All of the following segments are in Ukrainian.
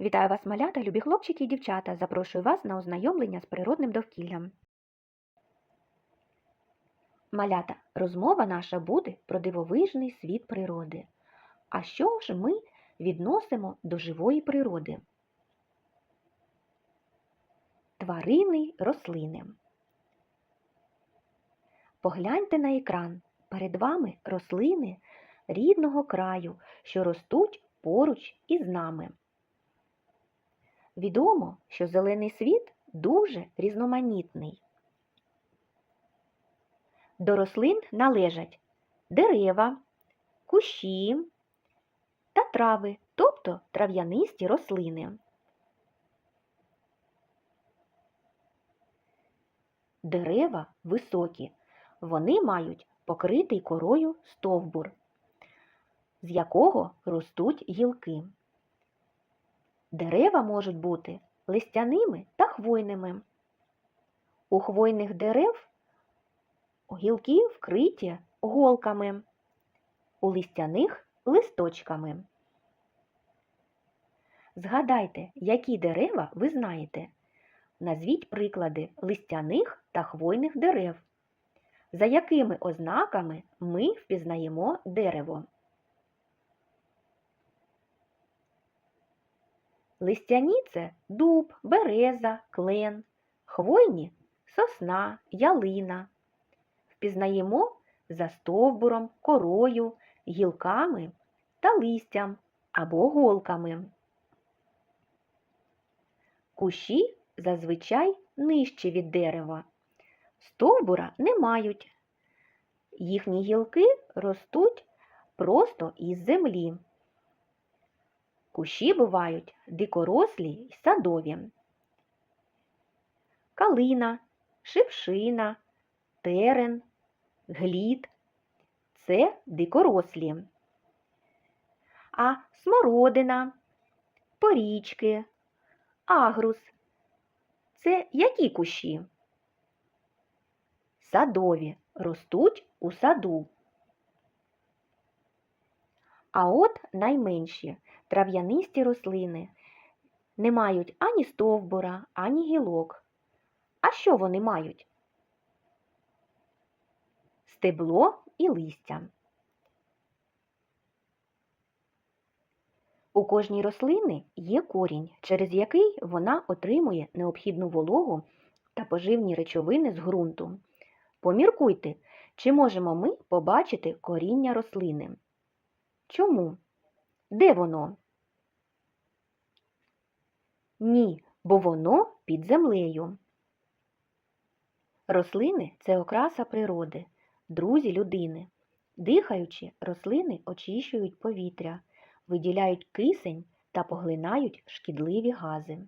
Вітаю вас, малята, любі хлопчики і дівчата. Запрошую вас на ознайомлення з природним довкіллям. Малята, розмова наша буде про дивовижний світ природи. А що ж ми відносимо до живої природи? Тварини, рослини. Погляньте на екран. Перед вами рослини рідного краю, що ростуть поруч із нами. Відомо, що зелений світ дуже різноманітний. До рослин належать дерева, кущі та трави, тобто трав'янисті рослини. Дерева високі, вони мають покритий корою стовбур, з якого ростуть гілки. Дерева можуть бути листяними та хвойними. У хвойних дерев гілки вкриті голками, у листяних листочками. Згадайте, які дерева ви знаєте. Назвіть приклади листяних та хвойних дерев. За якими ознаками ми впізнаємо дерево? Листяні це дуб, береза, клен, хвойні сосна, ялина. Впізнаємо за стовбуром, корою, гілками та листям або голками. Кущі зазвичай нижчі від дерева. Стовбура не мають. Їхні гілки ростуть просто із землі. Кущі бувають дикорослі й садові. Калина, шипшина, терен, глід це дикорослі. А смородина, порічки, агрус це які кущі? Садові ростуть у саду. А от найменші трав'янисті рослини не мають ані стовбура, ані гілок. А що вони мають? Стебло і листя. У кожній рослини є корінь, через який вона отримує необхідну вологу та поживні речовини з ґрунту. Поміркуйте, чи можемо ми побачити коріння рослини. Чому? Де воно? Ні, бо воно під землею. Рослини це окраса природи, друзі людини. Дихаючи, рослини очищують повітря, виділяють кисень та поглинають шкідливі гази.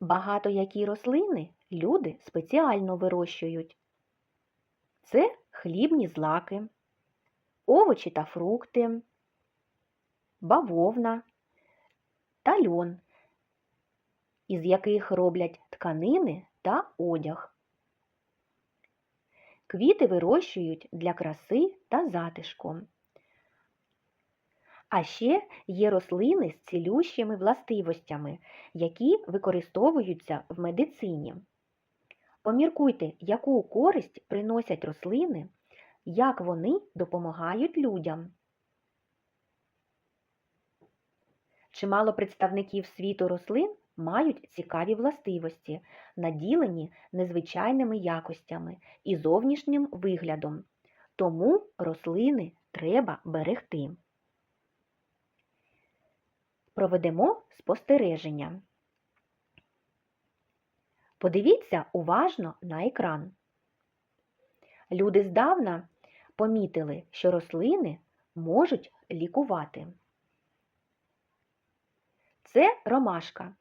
Багато які рослини люди спеціально вирощують. Це хлібні злаки, овочі та фрукти, бавовна та льон, із яких роблять тканини та одяг. Квіти вирощують для краси та затишку. А ще є рослини з цілющими властивостями, які використовуються в медицині. Поміркуйте, яку користь приносять рослини, як вони допомагають людям. Чимало представників світу рослин мають цікаві властивості, наділені незвичайними якостями і зовнішнім виглядом. Тому рослини треба берегти. Проведемо спостереження. Подивіться уважно на екран. Люди здавна помітили, що рослини можуть лікувати. Це ромашка.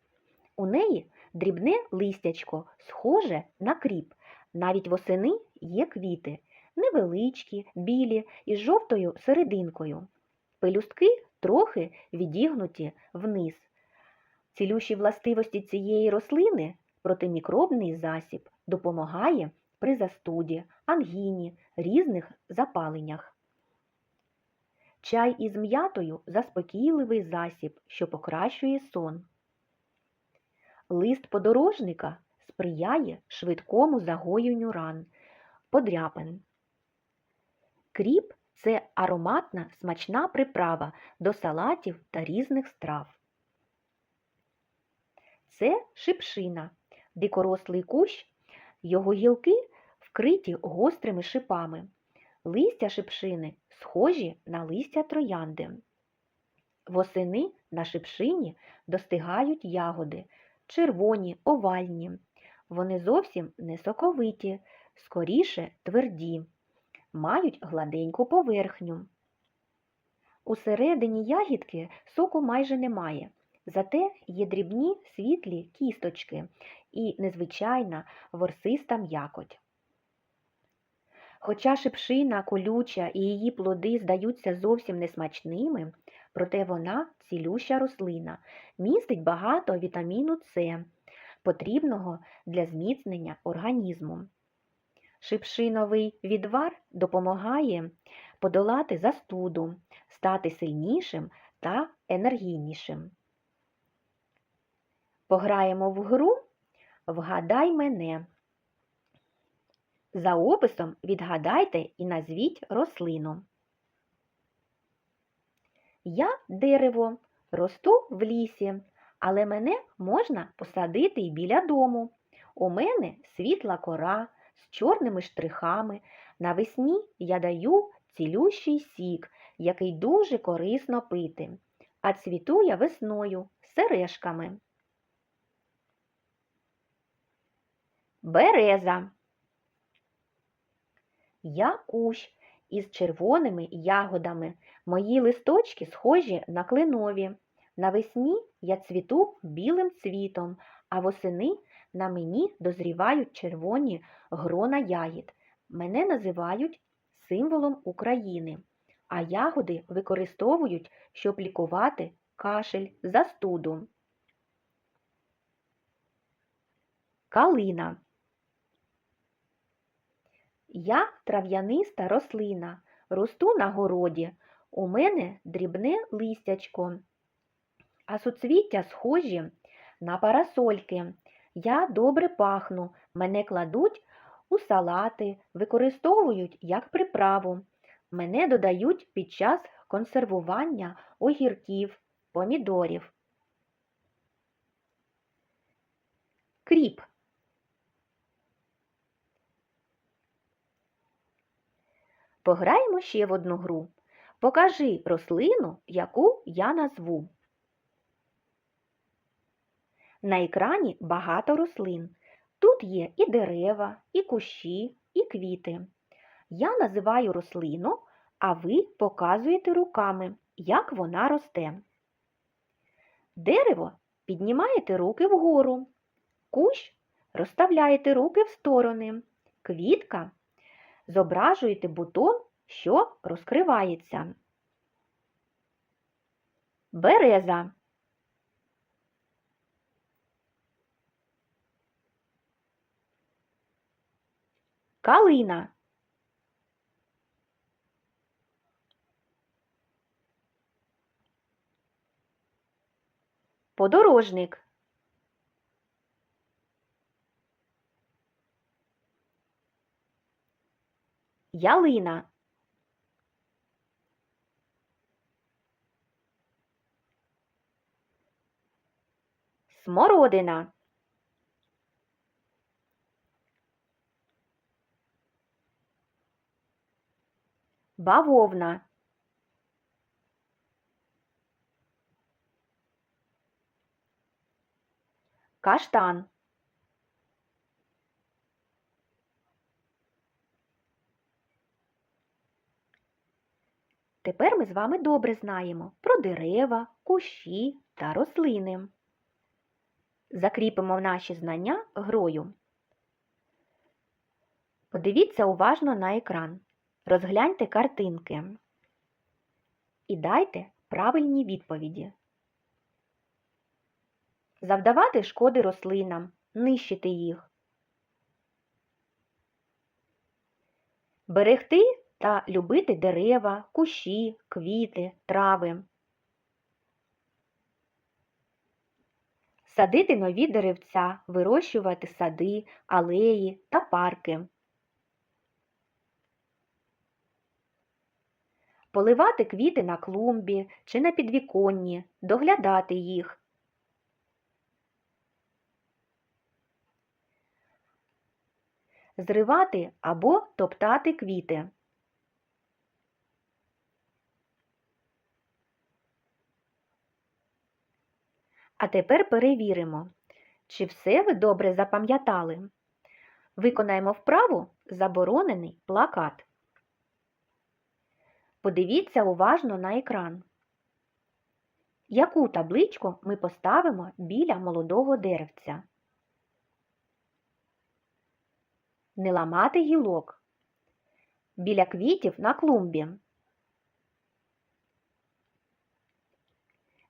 У неї дрібне листячко, схоже на кріп. Навіть восени є квіти, невеличкі, білі із жовтою серединкою. Пелюстки трохи відігнуті вниз. Цілющі властивості цієї рослини протимікробний засіб допомагає при застуді, ангіні, різних запаленнях. Чай із м'ятою заспокійливий засіб, що покращує сон. Лист подорожника сприяє швидкому загоєнню ран, подряпин. Кріп це ароматна смачна приправа до салатів та різних страв. Це шипшина, дикорослий кущ, його гілки вкриті гострими шипами. Листя шипшини схожі на листя троянди. Восени на шипшині достигають ягоди, червоні, овальні. Вони зовсім не соковиті, скоріше тверді, мають гладеньку поверхню. Усередині ягідки соку майже немає, зате є дрібні світлі кісточки і незвичайна ворсиста м'якоть. Хоча шипшина колюча і її плоди здаються зовсім несмачними, проте вона цілюща рослина, містить багато вітаміну С, потрібного для зміцнення організму. Шипшиновий відвар допомагає подолати застуду, стати сильнішим та енергійнішим. Пограємо в гру Вгадай мене. За описом відгадайте і назвіть рослину. Я дерево, росту в лісі, але мене можна посадити і біля дому. У мене світла кора з чорними штрихами. Навесні я даю цілющий сік, який дуже корисно пити, а цвіту я весною сережками. Береза. Я кущ із червоними ягодами. Мої листочки схожі на кленові. Навесні я цвіту білим цвітом, а восени на мені дозрівають червоні грона ягід. Мене називають символом України, а ягоди використовують, щоб лікувати кашель, застуду. Калина. Я трав'яниста рослина, росту на городі. У мене дрібне листячко, а суцвіття схожі на парасольки. Я добре пахну, мене кладуть у салати, використовують як приправу. Мене додають під час консервування огірків, помідорів. Кріп. Пограємо ще в одну гру. Покажи рослину, яку я назву. На екрані багато рослин. Тут є і дерева, і кущі, і квіти. Я називаю рослину, а ви показуєте руками, як вона росте. Дерево піднімаєте руки вгору. Кущ розставляєте руки в сторони. Квітка зображуєте бутон, що розкривається. Береза. Калина. Подорожник. Ялина. Смородина. Бавовна. Каштан. Тепер ми з вами добре знаємо про дерева, кущі та рослини. Закріпимо наші знання грою. Подивіться уважно на екран. Розгляньте картинки і дайте правильні відповіді. Завдавати шкоди рослинам, нищити їх. Берегти та любити дерева, кущі, квіти, трави. Садити нові деревця, вирощувати сади, алеї та парки. Поливати квіти на клумбі чи на підвіконні, доглядати їх. Зривати або топтати квіти. А тепер перевіримо, чи все ви добре запам'ятали. Виконаємо вправу заборонений плакат. Подивіться уважно на екран. Яку табличку ми поставимо біля молодого деревця? Не ламати гілок. Біля квітів на клумбі.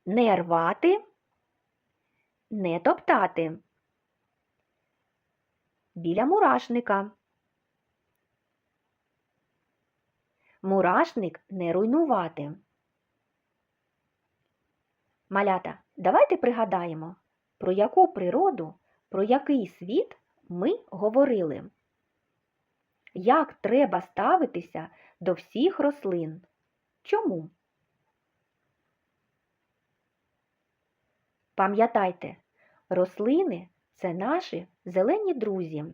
Не рвати. Не топтати. Біля мурашника. Мурашник не руйнувати. Малята, давайте пригадаємо, про яку природу, про який світ ми говорили. Як треба ставитися до всіх рослин? Чому? Пам'ятайте, рослини це наші зелені друзі.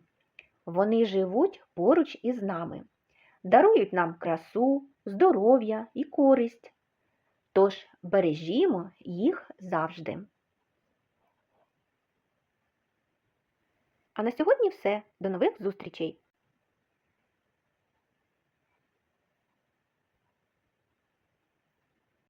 Вони живуть поруч із нами, дарують нам красу, здоров'я і користь. Тож бережімо їх завжди. А на сьогодні все. До нових зустрічей!